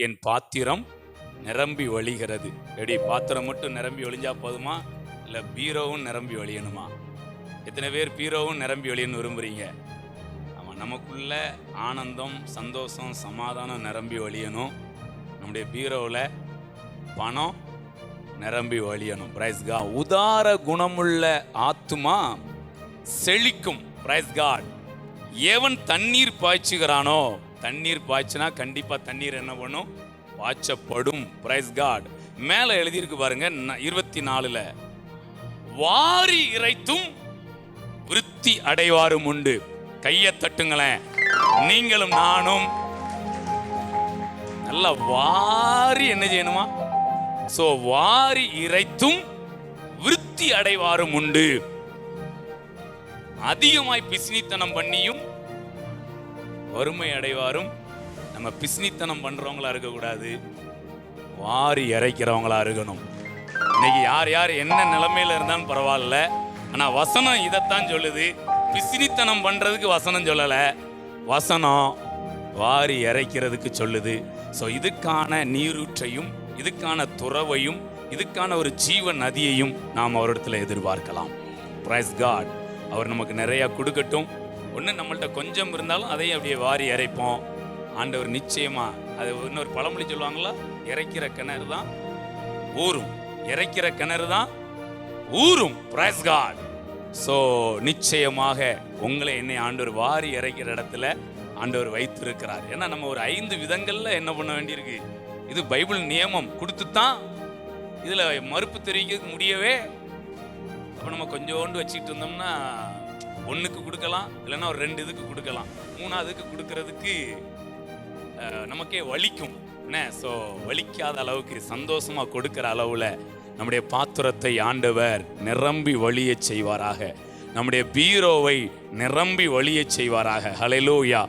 என் பாத்திரம் நிரம்பி வழிகிறது. எப்படி பாத்திரம் மட்டும் நிரம்பி ஒழிஞ்சா போதுமா? இல்லை பீரோவும் நிரம்பி வழியணுமா? எத்தனை பேர் பீரோவும் நிரம்பி வழியன்னு விரும்புறீங்க? ஆமாம் நமக்குள்ள ஆனந்தம் சந்தோஷம் சமாதானம் நிரம்பி வழியணும். நம்முடைய பீரோவில் பணம் நிரம்பி வழியணும். பிரைஸ்கா உதார குணமுள்ள ஆத்துமா செழிக்கும். பிரைஸ் காட் எவன் தண்ணீர் பாய்ச்சுகிறானோ? தண்ணீர் பாய்ச்சினா கண்டிப்பாக தண்ணீர் என்ன பண்ணும்? பாய்ச்சப்படும். பிரைஸ் காட் மேலே எழுதியிருக்கு பாருங்க இருபத்தி நாலுல வாரி இறைத்தும் விருத்தி அடைவாரும் உண்டு. கையை தட்டுங்களேன். நீங்களும் நானும். நல்லா வாரி என்ன செய்யணுமா? சோ வாரி இறைத்தும் விருத்தி அடைவாரும் உண்டு. அதிகமாய் பிசினித்தனம் பண்ணியும் வறுமை அடைவாரும். நம்ம பிசினித்தனம் பண்றவங்களா இருக்கக்கூடாது. வாரி இறைக்கிறவங்களா இருக்கணும். இன்னைக்கு யார் யார் என்ன நிலைமையில இருந்தாலும் பரவாயில்ல. ஆனா வசனம் இதைத்தான் சொல்லுது. பிசினித்தனம் பண்றதுக்கு வசனம் சொல்லல. வசனம் வாரி இறைக்கிறதுக்கு சொல்லுது. ஸோ இதுக்கான நீரூற்றையும் இதுக்கான துறவையும் இதுக்கான ஒரு ஜீவ நதியையும் நாம் அவரிடத்துல எதிர்பார்க்கலாம். பிரைஸ் காட் அவர் நமக்கு நிறையா கொடுக்கட்டும். ஒன்று நம்மள்கிட்ட கொஞ்சம் இருந்தாலும் அதையும் அப்படியே வாரி இறைப்போம் ஆண்டவர் நிச்சயமாக அது இன்னொரு பழமொழி சொல்லுவாங்களா? இறைக்கிற கிணறு தான் ஊறும். இறைக்கிற கிணறு தான் ஊறும். பிரைஸ் காட் ஸோ நிச்சயமாக உங்களை என்னை ஆண்டவர் வாரி இறைக்கிற இடத்துல ஆண்டவர் வைத்திருக்கிறார். ஏன்னா நம்ம ஒரு ஐந்து விதங்களில் என்ன பண்ண வேண்டியிருக்கு? இது பைபிள் நியமம். கொடுத்து தான் இதில் மறுப்பு தெரிவிக்க முடியவே அப்போ நம்ம கொஞ்சோண்டு வச்சுக்கிட்டு இருந்தோம்னா ஒன்றுக்கு கொடுக்கலாம் இல்லைன்னா ஒரு ரெண்டு இதுக்கு கொடுக்கலாம். மூணாவதுக்கு கொடுக்கறதுக்கு நமக்கே வலிக்கும். என்ன? ஸோ வலிக்காத அளவுக்கு சந்தோஷமா கொடுக்கிற அளவுல நம்முடைய பாத்திரத்தை ஆண்டவர் நிரம்பி வழிய செய்வாராக. நம்முடைய பீரோவை நிரம்பி வழிய செய்வாராக. ஹலெலூயா